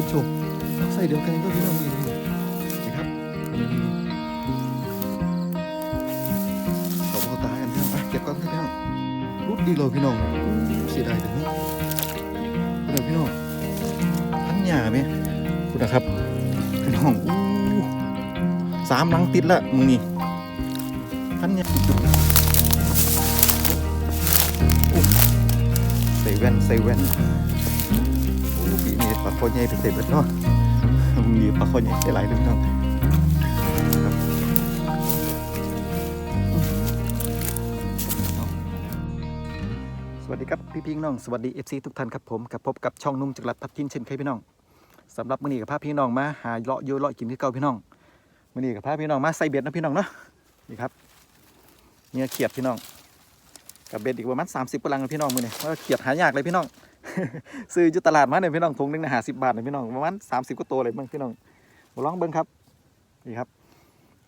ผู้ชมเอาใส่เดียวกันก็พี่น้องนี่นะครับขอบคุณตากันพี่น้องเก็บก่อนครับพี่น้องรุดดีเลยพี่น้องเสียดายแต่นี้เดี๋ยวพี่น้องทั้งหยาไหมคุณนะครับพี่น้องอสามหลังติดละมึงนี่ทั้งหยาใส่แว่นใส่แว่น คอใหญ่เป็นเต็มเลยเนาะมีปลาคอใหญ่หลายเรื่องน้องครับสวัสดีครับพี่พี่น้องสวัสดี FC ทุกท่านครับผมกับพบกับช่องนุ่มจักรัดพัดทินเช่นเคยพี่น้องสำหรับมื้อนี้กับพาพี่น้องมาหาเลาะโยเลาะกินที่เก่าพี่น้องมื้อนี้กับพาพี่น้องมาใส่เบ็ดนะพี่น้องเนาะนี่ครับเนี่ยเขียดพี่น้องกับเบ็ดอีกประมาณ30กว่าลังพี่น้องมื้อนี้ว่าเขียดหายากเลยพี่น้อง ซื้ออยู่ตลาดมาเนี่ยพี่น้องถุงหนึงนะหาสิบบาทเนี่ยพี่น้องประมาณสามสิบก็ตัวเลยบ้างพี่น้องมาลองเบิ้งครับนี่ครับ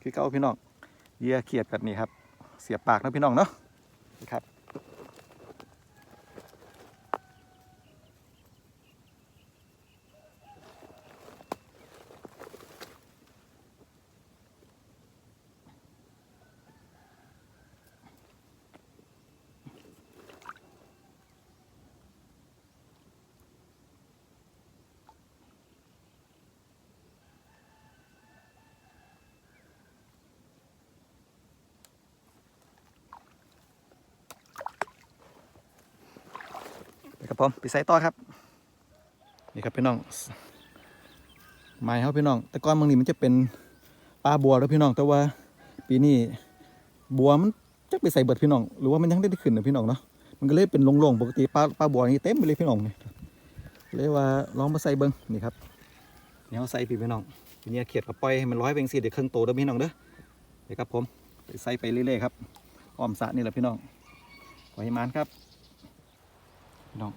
คือเก้าพี่น้องเยื่อเขียดแบบนี้ครับ เสียบปากนะพี่น้องเนาะนี่ครับ ผมไปใส่ต่อครับ นี่ครับพี่น้องไม้เขาพี่น้อง แต่ก้อนบางนี้มันจะเป็นปลาบัวแล้วพี่น้อง แต่ว่าปีนี้บัวมันจะไปใส่เบิดพี่น้อง หรือว่ามันยังได้ขึ้นนะพี่น้องเนาะ มันก็เลยเป็นโล่งๆปกติปลาปลาบัวนี่เต็มไปเลยพี่น้องนี่เลยว่าลองมาใส่เบิ้งนี่ครับเนี่เขาใส่พี่พี่น้องทีนี้เขียดกับปล่อยให้มันร้อยเป็นสี่เดี๋ยวครึ่งโตเด้อพี่น้องเด้อเดี๋ยวครับผมไปใส่ไปเรื่อยๆครับอ้อมสะนี่แหละพี่น้องขอให้มานครับพี่น้อง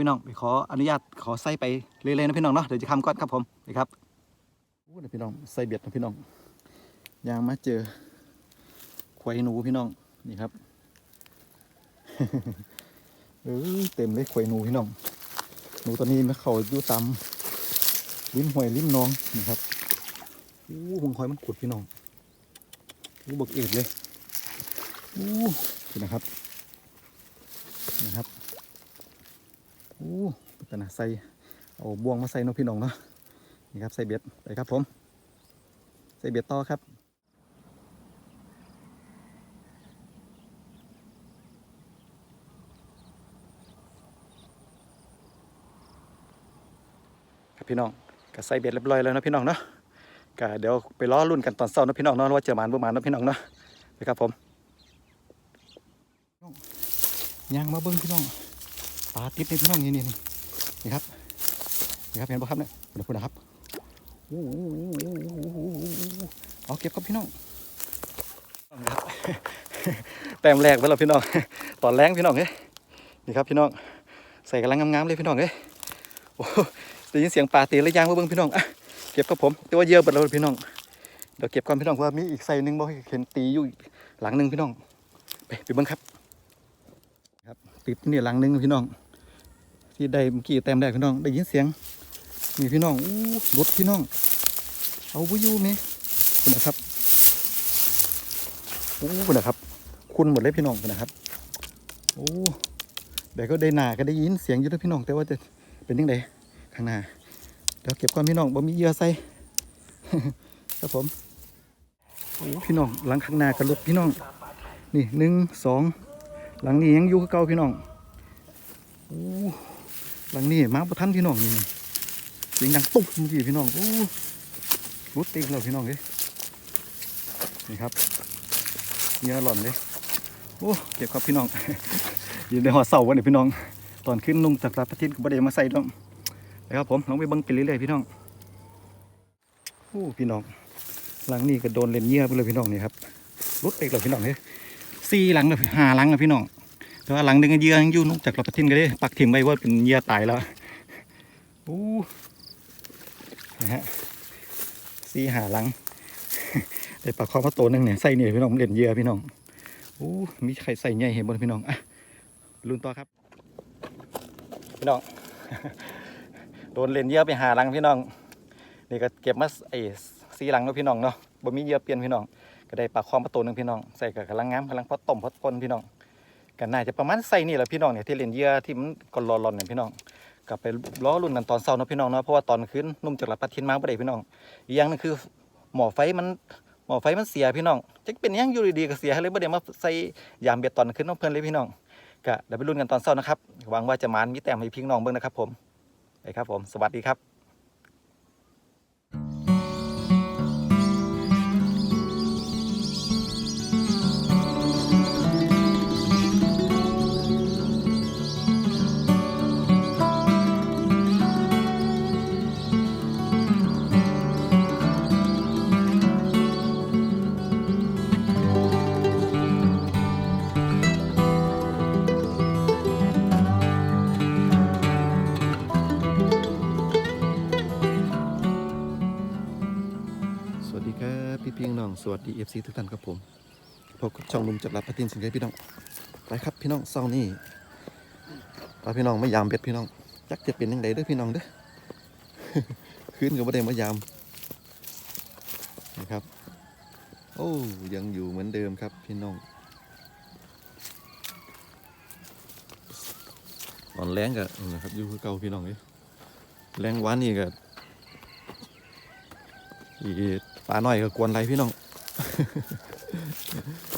พี่น้องไปขออนุญาตขอใส่ไปเรื่อยๆนะพี่น้องเนาะเดี๋ยวจะคำก่อนครับผมนี่ครับโอ้เดี๋ยวพี่น้องใส่เบียดนะพี่น้องยางมาเจอควายหนูพี่น้องนี่ครับเออเต็มเลยควายหนูพี่น้องหนูตัวนี้มันเขาอยู่ตามริมห้วยริมหนองนี่ครับโอ้หงคอยมันขุดพี่น้องโอ้บกเอ็ดเลยโอ้นี่นะครับ โอ้แต่นะ ใส่เอาบ่วงมาใส่น้องพี่น้องเนาะนี่ครับใส่เบ็ดไปครับผม ใส่เบ็ดต่อครับครับพี่น้องก็ใส่เบ็ดเรียบร้อยแล้วนะพี่น้องเนาะก็เดี๋ยวไปล้อรุ่นกันตอนเช้านะพี่น้องเนาะว่าเจอมานบ่มานนะพี่น้องเนาะไปครับผมย่างมาเบิ้งพี่น้องปลาติดในพี่น้องนี่นี่ นี่ครับนี่ครับเห็นป่ะครับเนี่ยคุณคุณนะครับโอ้โหเอาเก็บครับพี่น้องแต้มแรกไปแล้วพี่น้อง ตอนแรงพี่น้องเฮ้ยนี่ครับพี่น้องใส่กำลังงามๆเลยพี่น้องเฮ้ยโอ้ได้ยินเสียงปลาตีแล้วยางมาเบิ่งพี่น้องอะเก็บครับผมแต่ว่าเยอะเบิดแล้วพี่น้องเดี๋ยวเก็บก่อนพี่น้องเพราะว่ามีอีกใส่หนึ่งบ่เห็นตีอยู่หลังหนึ่งพี่น้องไปไปเบิ่งครับ ครับติดนี่หลังหนึงพี่น้อง ที่ได้เมื่อกี้แต้มแรกพี่น้อง ได้ยินเสียงมีพี่น้องอู้รถพี่น้อง เอาไปอยู่ไหมคุณนะครับโอ้คุณนะครับ คุณหมดเลยพี่น้องคุณนะครับโอ้เดี๋ยวก็ได้หนาก็ได้ยินเสียงอยู่ด้วยพี่น้อง แต่ว่าจะเป็นยังไงข้างหน้าเดี๋ยวเก็บก่อนพี่น้องบ่มีเยื่อใส่ครับผมโอ้พี่น้องหลังข้างหน้ากับรถพี่น้อง นี่หนึ่งสองหลังนี้ยังอยู่คือเก่าพี่น้องโอ้ หลังนี้มาบ่ทันพี่น้องนี่เสียงดังตุ๊บเมื่อกี้พี่น้องโอ้รุดติงแล้วพี่น้องเอ้ยนี่ครับเหงื่อหล่อนเลยโอ้เก็บครับพี่น้องอยู่ในหอเสาวันนี้พี่น้อง ตอนขึ้นนุ่งจากพระอาทิตย์ก็บ่ได้มาใส่ดอกนะครับผมลองไปเบิ่งไปเรื่อยๆพี่น้องโอ้พี่น้องหลังนี้ก็โดนเล่นเยื่อไปเลยพี่น้องนี่ครับรุดติงแล้วพี่น้องเอ้ยสี่หลังเลยห้าหลังแล้วพี่น้อง แต่ว่าหลังหนึงเยื่อยังอยู่นอกจากเราปะทินก็ได้ปักถิ่มไว้ว่าเป็นเยื่อตายแล้วอู้นะฮะสีหาหลังได้ปลาคอมาตัวหนึงเนี่ยใส่เนี่ยพี่น้องเล่นเยื่อพี่น้องอู้มีใครใส่ใหญ่เห็นบนพี่น้องอะลุ้นต่อครับ พี่น้องโดนเล่นเยื่อไปหาหลังพี่น้องนี่ก็เก็บมาไอ้สีหลังแล้วพี่น้องเนาะบ่มีเยื่อเปลี่ยนพี่น้องก็ได้ปลาคอมาตัวหนึงพี่น้องใส่กับกำลังงามกำลังพอต้มพอคนพี่น้อง กันน่าจะประมาณไซนี่แหละพี่น้องเนี่ยที่เล่นเยื่อที่มันก่อนรอรอนเนี่ยพี่น้องกลับไปล้อรุ่นกันตอนเช้าเนาะพี่น้องเนาะเพราะว่าตอนคืนนุ่มจากหลับพัดทิ้นมาบ่ได้พี่น้องอีกอย่างนึงคือหมอไฟมันหมอไฟมันเสียพี่น้องจะเป็นยังอยู่ดีๆก็เสียเลยบ่ได้มาใส่ยามเบ็ดตอนคืนน้องเพิ่อนเลยพี่น้องก็เดี๋ยวไปรุ่นกันตอนเช้านะครับหวังว่าจะมานมีแต้มให้พี่น้องเบิ่งนะครับผมไปครับผมสวัสดีครับ น้องสวัสดีเอฟซีทุกท่านครับผมพบกับช่องลุมจับรับพัทินสิงห์พี่น้องไปครับพี่น้องเศร้านี่พาพี่น้องไมายามเบ็ดพี่น้องจักจะเป็นยังไงเด้อพี่น้องเด้อคืนกับประเด็นมายามนะครับ โอ้ยังอยู่เหมือนเดิมครับพี่น้องตอนแรงก็นะครับอยู่คือเก่าพี่น้องเอ้ยแรงวานนี่ก็อีปลาหน่อยก็กวนไรพี่น้อง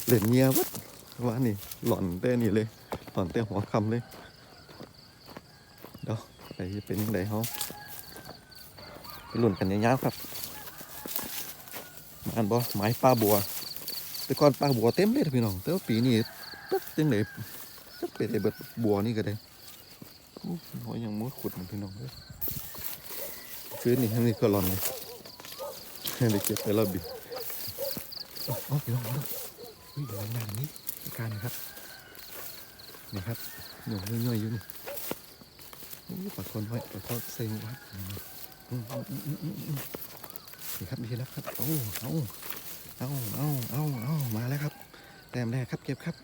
เล่นเงียวัดว่านี่หล่อนเต้นี่เลย หล่อนเต้หัวคำเลยเดี๋ยวไปเป็นยังไงเขาไปหลุ่นกันยาวๆครับมาอันบ่ไม้ปลาบัว แต่ก่อนปลาบัวเต็มเลยพี่น้องแต่ว่าปีนี้ตักเต็มเลยจักเป็นไอ้เบิดบัวนี่ก็ได้หัวยังมือขุดมือนพี่น้องเลยฟื้นนี่ทั้งนี้ก็หล่อนเลยได้เก็บไปแล้วบิ นอ๋อพี่น้องพี่น้องดูเดี๋ยวงานนี้การนะครับนี่ครับหนูย่อยๆอยู่นี่ปลาคนไว้ปาทอดเซ็งไว้อืมอืมอืมอืมอืมอืมนี่ครับมีแล้วครับ โอ้ เอา เอา เอา เอา เอา มาแล้วครับ แต้มแรกครับ เก็บครับ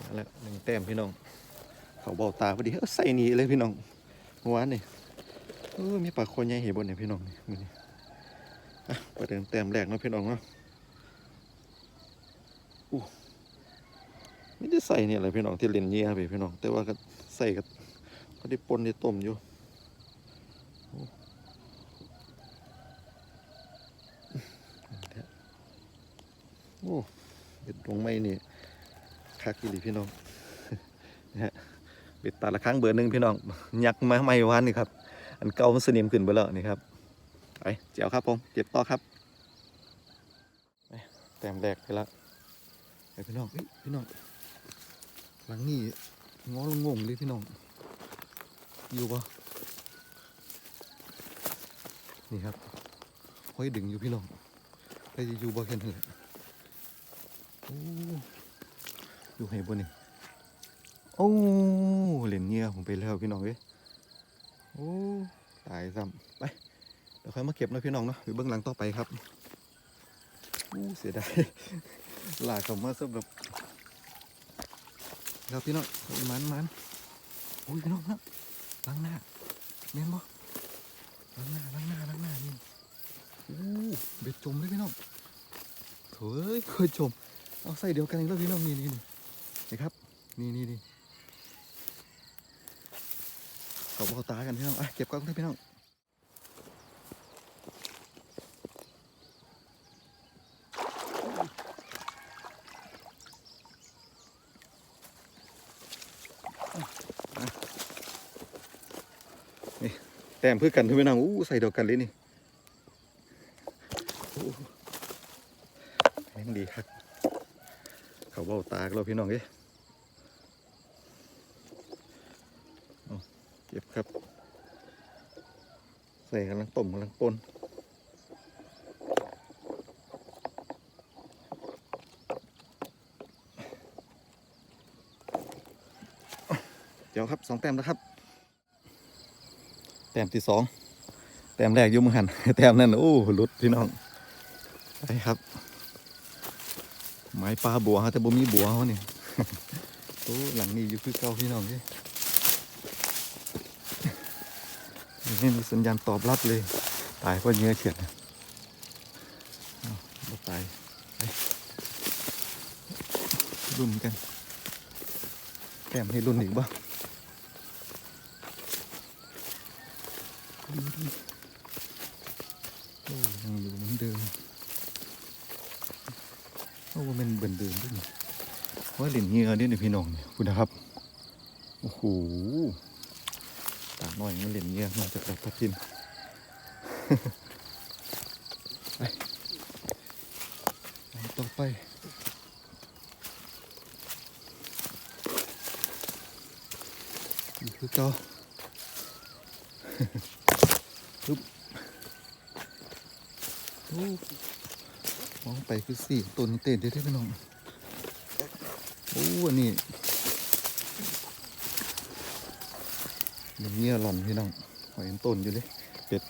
มาแล้วหนึ่งแต้มพี่น้อง เขาเบา ตาพอดีเอ้าใส่หนีเลยพี่น้องเมื่อวานนี่เออมีปลาโคนใหญ่เห็นบนเนี่ยพี่น้องนี่มือนี้อะประเดิมแต้มแรกเนาะพี่น้องเนาะอู้ไม่ได้ใส่เนี่ยอะไรพี่น้องที่เล่นเงี้ยไปพี่น้อง แต่ว่าก็ใส่กับเขาได้ปนได้ต้มอยู่โอ้โอ้เด็ดตรงไม้นี่คักอีหลีพี่น้องนะฮะ เบ็ดตาละครั้งเบอร์หนึ่งพี่น้องยักมาไม่วานนี่ครับ อันเก่ามันสนิมขึ้นไปแล้วนี่ครับไปเจียวครับผมเจ็บต่อครับแต้มแรกไปแล้วไปพี่น้องพี่น้องหลังนี้งอลงงงเลยพี่น้องอยู่ปะนี่ครับห้อยดึงอยู่พี่น้องใครจะอยู่บ่กันเลยโอ้อยู่ให้บนนี่ โอ้เหรียญเงี้ยผมไปแล้วพี่น้องเอ้ยโอ้ตายซ้ำไปเดี๋ยวค่อยมาเก็บนะพี่น้องเนาะไปเบื้องหลังต่อไปครับโอ้เสียดายหลากเขามาสำหรับครับพี่น้องมันมันโอ้ยพี่น้องครับล้างหน้าแม่นบ่ล้างหน้าล้างหน้าล้างหน้านี่โอ้เบ็ดจมเลยพี่น้องเฮ้ยเคยจมเอาใส่เดียวกันอีกแล้วพี่น้องนี่นี่นี่นี่ครับ นี่นี่นี่ เขาบอกตากันพี่น้องเก็บกล้องได้พี่น้องนี่แต้มเพื่อกันพี่น้องอู้ใส่ดียวกันเลยนี่แม่งดีครับเขาเบ้าตากเราพี่น้องเอ้ยเอาเก็บครับ ใส่กำลังต้มกำลังปนเดี๋ยวครับสองแต้มแล้วครับ แต้มที่สองแต้มแรกยุ่มหันแต้มนั่นโอ้หลุดพี่น้องไปครับไม้ปลาบัวแต่บ่มีบัวเขานี่ยโอ้หลังนี้อยู่คือเก่าพี่น้องเอ้ ยนี่มีสัญญาณตอบรับเลย ตายเพราะเนื้อเฉียดนะอ้าวบ่ตายรุ่นกันแกมให้รุ่นอีกบ้างโอ้ยังอยู่เหมือนเดิมโอ้มันเบิ่นเดินด้วยนี่ว่าเหรียญเงือเด้วยนี่พี่น้องเนี่ยคุณนะครับ โอ้โหตาหน่อย มันเหรียญเงือมาจากดอกทับทิมไปต่อไปนี่คือเก่าปึ๊บโอ้มองไปคือสี่ต้นเต้นเด้อพี่น้องโอ้อันนี้มันเงี้ยหล่อนพี่น้อง หอยต้นอยู่เลยเป็ด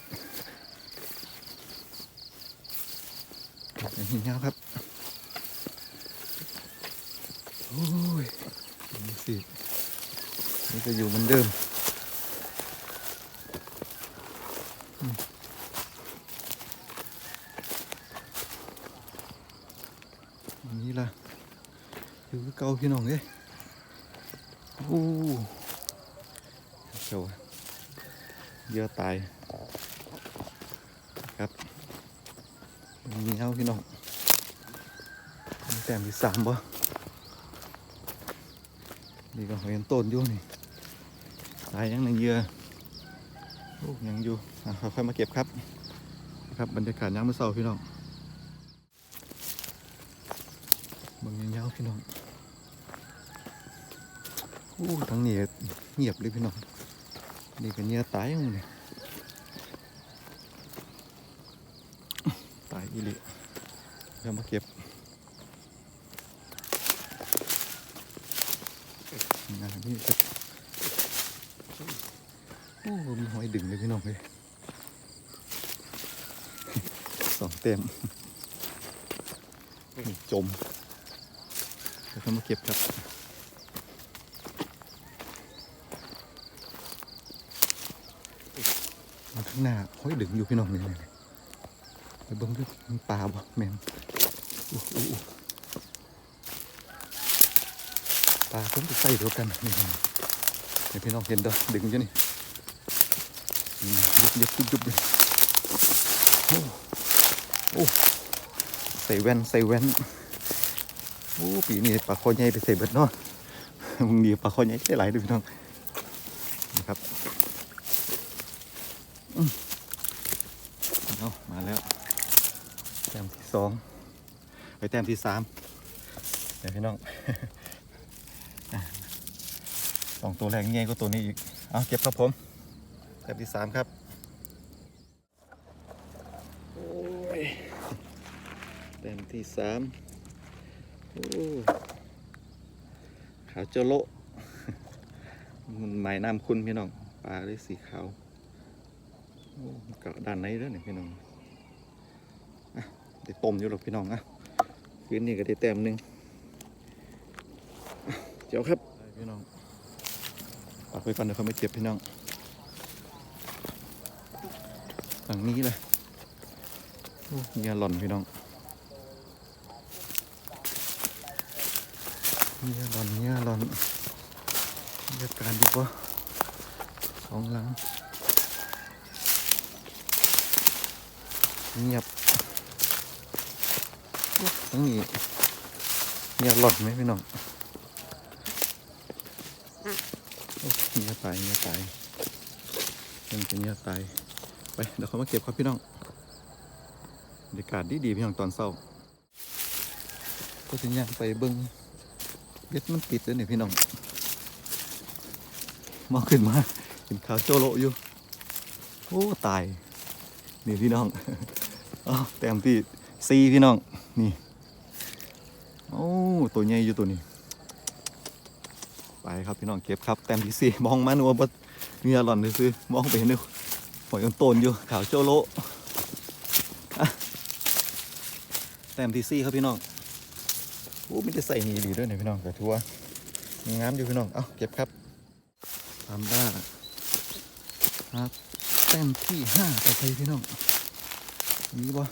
อย่างนี้ครับโอ้ยนี่สินี่ก็อยู่เหมือนเดิมอันนี้ล่ะอยู่คือเก่าพี่น้องเอ้ยโอ้เจ้า เยอะตายครับมีเฮาพี่น้องมีแต้มที่สามบ่นี่ก็เห็นต้นอยู่นี่ตายยังในเหยื่อโอ้ยังอยู่ค่อยๆมาเก็บครับครับบรรยากาศยามมื้อเช้าพี่น้องเบิ่งยาวพี่น้องโอ้ทั้งนี้เงียบเลยพี่น้อง นี่ก็เงียตายยังนี่ตายอีหลิเดี๋ยวมาเก็บนะนี่สักโอ้มีหอยดึงเลยพี่น้องเลยสองเต็มนี่จมเดี๋ยวเขามาเก็บครับางหน้าห้อยดึงอยู่พี่น้องนี่ไปเบิ้งด้วยมันปลาบ่แมนปลาต้องใส่เดียวกันนี่เดี๋ยวพี่น้องเห็นเด้อดึงอยู่นี่นี่ยุบยุบยุบยุบโอ้โอ้ใส่แว่นใส่แว่นโอ้ปีนี้ปลาคอใหญ่ไปใส่เบิดเนาะมึงดีปลาคอใหญ่ได้หลายด้วยพี่น้องนะครับอืมเอามาแล้วแต้มที่สองไป แต้มที่สามเดี๋ยวพี่น้องอะสองตัวแรกใหญ่ก็ตัวนี้อีก เอาเก็บครับผมแต้มที่สามครับโอ้ยแต้มที่สามโอ้ขาวเจาโละมันหมายน้ำคุณพี่น้อง ปลาเลยสีขาวโอ้เกาะด้านในแล้วนี่พี่น้องอะได้ต้มอยู่หรอกพี่น้องอะ คืนนี้ก็ได้แต้มหนึ่งเจ้าครับพี่น้องปักไปก่อนเดี๋ยวเขาไม่เจ็บพี่น้องฝั่งนี้เลยโอ้ยหล่อนพี่น้องเนี่ยหลอนเนี่ยหลอนบรรยกาศดีกว่าสองหลังเงียบ ทั้งนี้เงียบหลอนไหมพี่น้องโอ้เงียบไปเงียบไปยังจะเงียบไปไปเดี๋ยวเขามาเก็บครับพี่น้องบรรยากาศดีดีๆพี่น้องตอนเศร้าก็จะย่างไปเบิ้งเบ็ดมันติดเลยนี่พี่น้องมองขึ้นมาเห็นขาวโจโลอยู่โอ้ตายนี่พี่น้องอ้าวแต้มที่ซีพี่น้องนี่ ตัวใหญ่อยู่ตัวนี้ ไปครับพี่น้องเก็บครับ แต้มที่สี่มองมาหนูว่าบ่มีอร่อนเลยซื้อมองไปเห็นดูหอยกันโตนอยู่ขาวโจโลแต้มที่สี่ครับพี่น้องโอ้ไม่ได้ใส่นีดีด้วยนี่พี่น้องกระทัวมีงามอยู่พี่น้องเอาเก็บครับตามด้าครับแต้มที่ห้าต่อไปพี่น้องมีบ่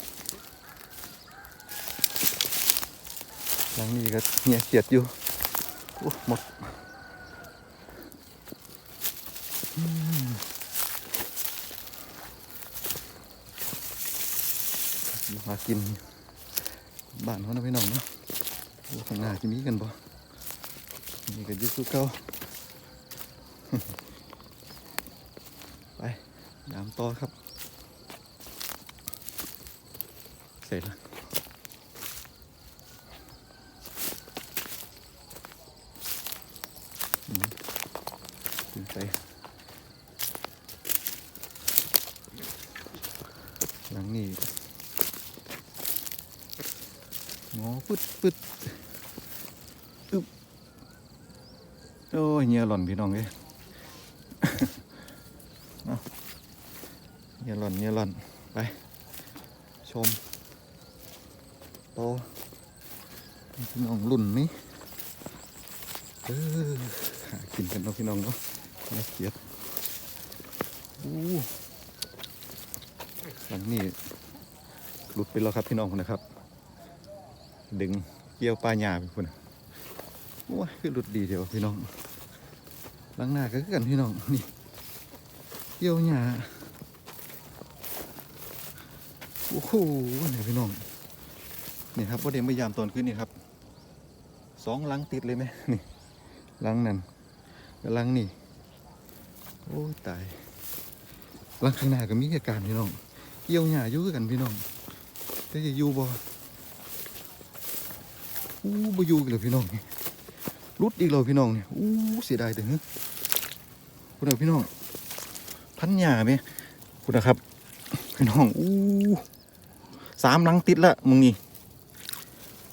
หลังนี้ก็เงียเขียดอยู่โอ้หมดอืมากินบ้านเขานะพี่น้องเนาะโอ้ข้างหน้าจะมีกันบ่นี่ก็ยุคเก่าไปน้ำต่อครับ เสร็จแล้วอืมขึ้นไปหลังนี้งอปึ๊ดปึ๊ด โอ้ยเงีย หล่อนพี่น้องเอ้ยเยหล่อนเงียหล่อนไป ชมโตพี่น้องรุ่นนี้เออหากินกันเนาะพี่น้องเนาะน่าเกลียดอู้หลังนี้หลุดไปแล้วครับพี่น้องนะครับ ดึงเกี่ยวปลาหยาไปคนน่ะโอ้ยคือหลุดดีเดียวพี่น้อง หลังหน้าก็คือกันพี่น้องนี่เกี่ยวหญ้าโอ้โหนี่พี่น้องนี่ครับว่าเด็กพยายามตอนขึ้นนี่ครับสองหลังติดเลยไหมนี่หลังนั่นกับหลังนี่โอ้ตายหลังข้างหน้าก็มีอาการพี่น้องเกี่ยวหญ้าอยู่กันพี่น้องแต่จะอยู่บ่อู้บ่อยู่กันเลยพี่น้อง รุดอีกแล้วพี่น้องเนี่ยอู้เสียดายแต่เฮ้ยคุณเอาพี่น้อง พันหยาไหมคุณนะครับพี่น้องอู้สามหลังติดละมึงนี่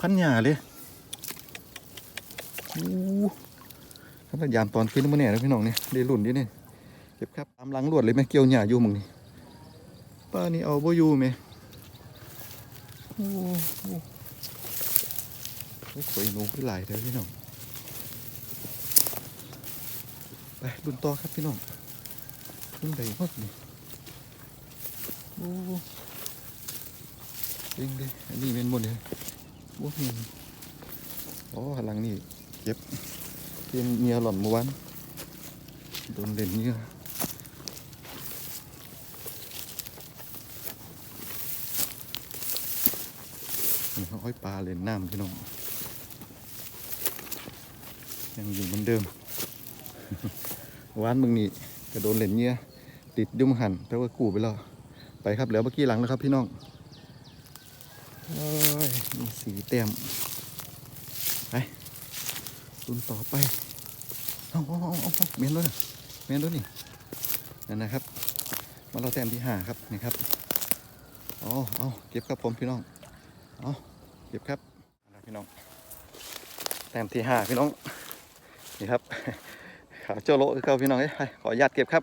พันหยาเลยอู้ครับยามตอนขึ้นมาเนี่ยนะพี่น้องเนี่ยได้รุ่นดิเนี่ยเก็บครับตามหลังรวดเลยไหมเกี่ยวหยาอยู่มึงนี่ป้านี่เอาโบยู่ไหมโอ้โหโอ้ยสวยหนูขึ้นหลายเลยพี่น้อง ไปรุ่นต่อครับพี่น้องรุ่นใดฮอดนี่โอ้เองเลยอันนี้เป็นหมดเลยโอ้เมียนอ๋อหลังนี่เก็บเตรียมเมียหล่อนเมื่อวานโดนเล่นเงี้ยห้อยปลาเล่นน้ำพี่น้องยังอยู่เหมือนเดิม วานมึงนี่กระโดนเหรียญเงี้ยติดยุ่มหันแต่ว่ากูไปแล้วไปครับเหลือเมื่อกี้หลังแล้วครับพี่น้องเอ้ยมีสีเต็มไปตุนต่อไปเอาเอาเอาเอาเอาเมนด้วยนะเมนด้วยนี่นั่นนะครับมาเราแต้มที่ห้าครับนี่ครับอ๋อเอาเก็บครับผมพี่น้องเอาเก็บครับพี่น้องแต้มที่ห้าพี่น้องนี่ครับ ขาเจ้าโลคือเก่าพี่น้องเอ้ยขออนุญาตเก็บครับ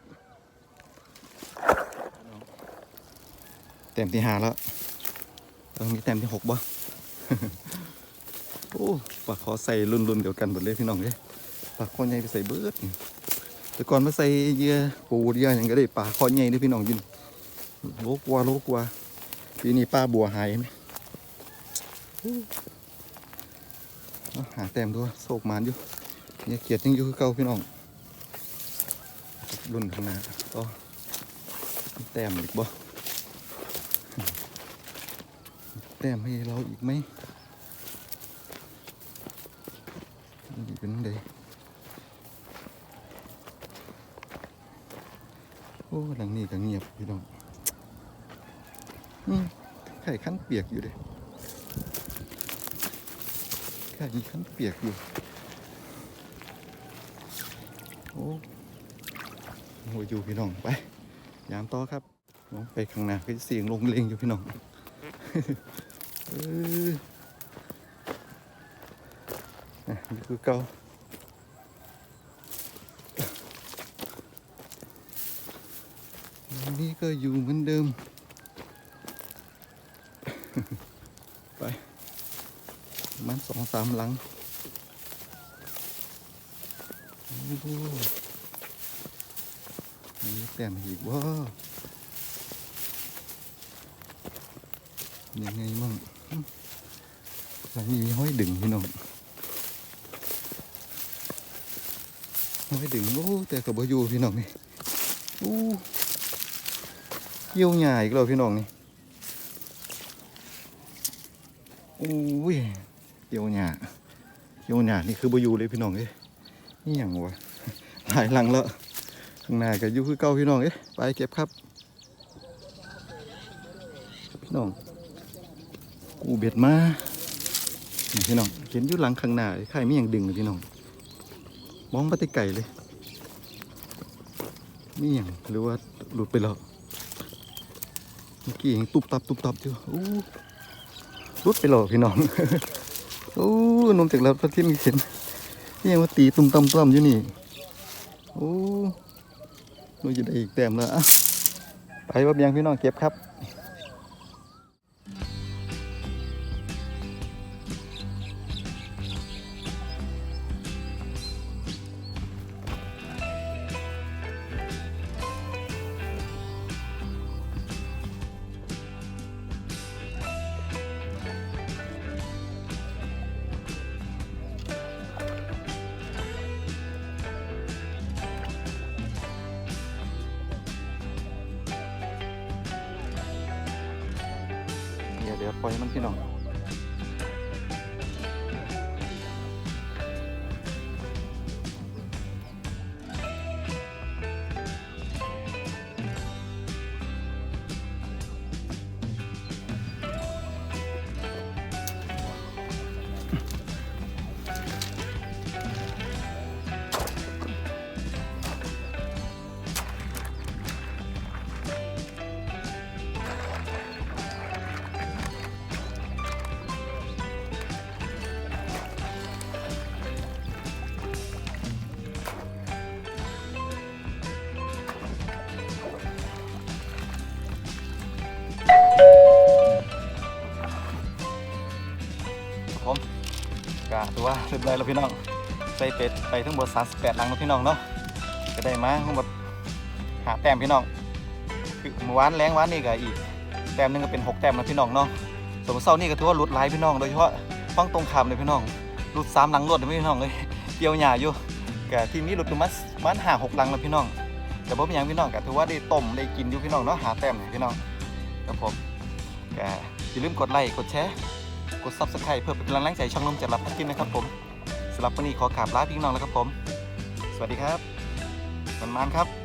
เต็มที่หาแล้วต้องมีเต็มที่หกบ่โอ้ปากขอใส่รุ่นๆเดียวกันหมดเลยพี่น้องเอ้ยปากคอใหญ่ไปใส่เบิดนี่แต่ก่อนมาใส่เยื่อปูเยื่อหยังก็ได้ปลาคอใหญ่ด้วยพี่น้องยินโลกว่าโลกว่าปีนี้ปลาบัวหายไหมหาแต้มตัวโศกมานอยู่เนี่ยเกียดยังอยู่คือเก่าพี่น้อง รุ่นข้างหน้าต่อมีแต้มอีกบ่แต้มให้เราอีกไหมนี่เป็นไงโอ้หลังนี้ก็เงียบพี่น้องอืมไข่ขั้นเปียกอยู่เด้ไข่ขั้นเปียกอยู่โอ้ โหอยู่พี่น้องไป ยามต่อครับน้องไปข้างหน้าก็เสียงลงเลงอยู่พี่น้องเออนี่คือเก่าอันนี้ก็อยู่เหมือนเดิม ไปมันสองสามหลังโอ้ มีแต้มอีกว่ายังไงมั่งมหลังนี้มีห้อยดึงพี่น้องห้อยดึงโอ้แต่กับบอยู่พี่น้องนี่โอ้เกี่ยวหญ่าอีกแล้วพี่น้องนี่โอ้ยเกี่ยวหญ้าเกี่ยวหญ้านี่คือบอยู่เลยพี่น้องเอ้ยนี่อย่างวะหลายหลังแล้ว ข้างหน้าก็อยู่คือเก่าพี่น้องเอ้ยไปเก็บครับ พี่น้องกูเบ็ดมาพี่น้องเห็นอยู่หลังข้างหน้าไอ้ไข่ไม่ยังดึงเลยพี่น้อง มองปแต่ไก่เลยนี่อย่างหรือว่าหลุดไปแล้วเมื่อกี้ยังตุบตับตุบตับอยู่อู้รุดไปหรอพี่น้องโอ้นมจากแล้วพระที่มีเห็นนี่ยังว่าตีตุ่มต่ำต่ำอยู่นี่ โอ้ เราจะได้อีกเต็มแล้วอะไปว่าเบียงพี่น้องเก็บครับ เดี๋ยวเดี๋ยวปล่อยมันพี่น้อง ก็ถือว่าเรียบร้อยแล้วพี่น้องใส่เป็ดไปทั้งหมด38ลังแล้วพี่น้องเนาะก็ได้มาทั้งหมดหาแต้มพี่น้องคือเมื่อวานแรงวานนี่ก็อีกแต้มหนึงก็เป็นหกแต้มแล้วพี่น้องเนาะส่วนเสานี่ก็ถือว่าลุดหลายพี่น้องโดยเฉพาะฟังตรงคำเลยพี่น้องลุดสามลังรวดเลยพี่น้องเลยเกี่ยวหญ้าอยู่ก็ที่มีหลุดประมาณมันหาหกลังแล้วพี่น้อง แต่บ่เป็นยังพี่น้องก็ถือว่าได้ต้มได้กินอยู่พี่น้องเนาะหาแต้มนี่พี่น้องครับผมก็อย่าลืมกดไลค์กดแชร์ กด subscribe เพื่อเป็นกำลังใจช่องนมจัดรับพักกินนะครับผมสำหรับวันนี้ขอกราบลาพี่น้องแล้วครับผม สวัสดีครับมันมานครับ